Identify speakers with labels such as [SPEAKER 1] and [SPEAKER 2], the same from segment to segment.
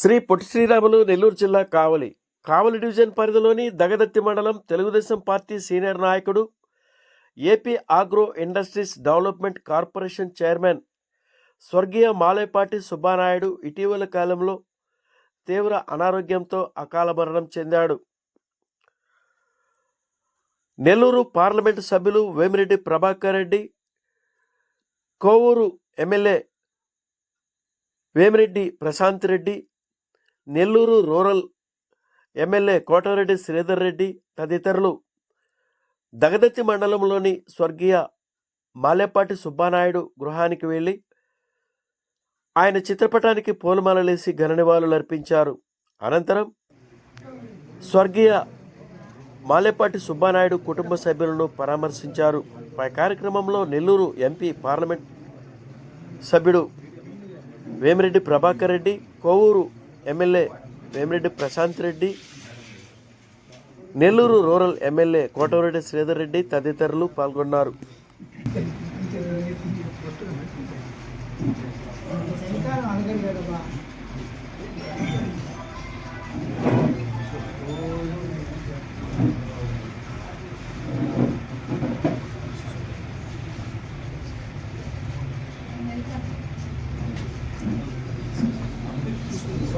[SPEAKER 1] శ్రీ పొట్టి శ్రీరాములు నెల్లూరు జిల్లా కావలి. కావలి డివిజన్ పరిధిలోని దగదత్తి మండలం తెలుగుదేశం పార్టీ సీనియర్ నాయకుడు AP agro industries development corporation chairman స్వర్గీయ మాలేపాటి సుబ్బానాయుడు ఇటీవల కాలంలో తీవ్ర అనారోగ్యంతో అకాల మరణం చెందాడు. నెల్లూరు పార్లమెంటు సభ్యులు Vemireddy Prabhakar Reddy Kovur MLA Vemireddy Prashanth Reddy Nellore rural MLA Kotareddy Sridhar Reddy తదితరులు. దగదత్తి మండలంలోని స్వర్గీయ మాలేపాటి సుబ్బానాయుడు గృహానికి వెళ్ళి ఆయన చిత్రపటానికి పూలమాలలేసి ఘననివాళులు అర్పించారు. అనంతరం స్వర్గీయ మాలేపాటి సుబ్బానాయుడు కుటుంబ సభ్యులను పరామర్శించారు. పై కార్యక్రమంలో నెల్లూరు ఎంపీ పార్లమెంట్ సభ్యుడు Vemireddy Prabhakar Reddy Kovur MLA Vemireddy Prashanth Reddy Nellore rural MLA Kotamreddy Sridhar Reddy తదితరులు పాల్గొన్నారు.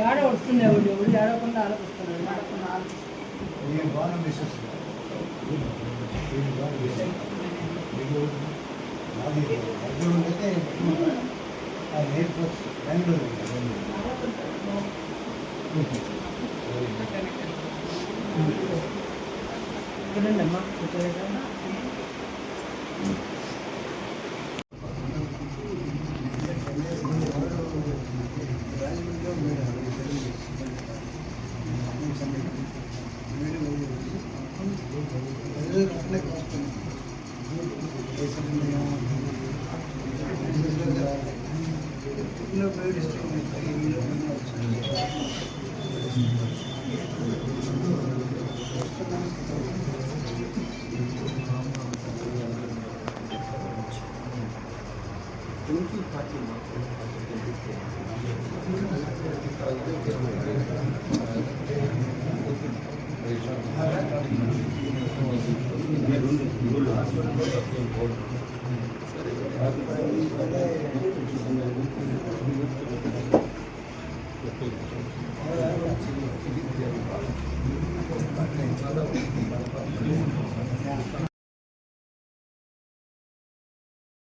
[SPEAKER 2] ఏడ వస్తుంది ఎవరు ఎవరు ఏడవకుండా ఆలోచిస్తున్నారు ఏడవకుండా ఆలోచిస్తున్నారు ఇక్కడండి డిస్ట్రిక్ట్ 私は。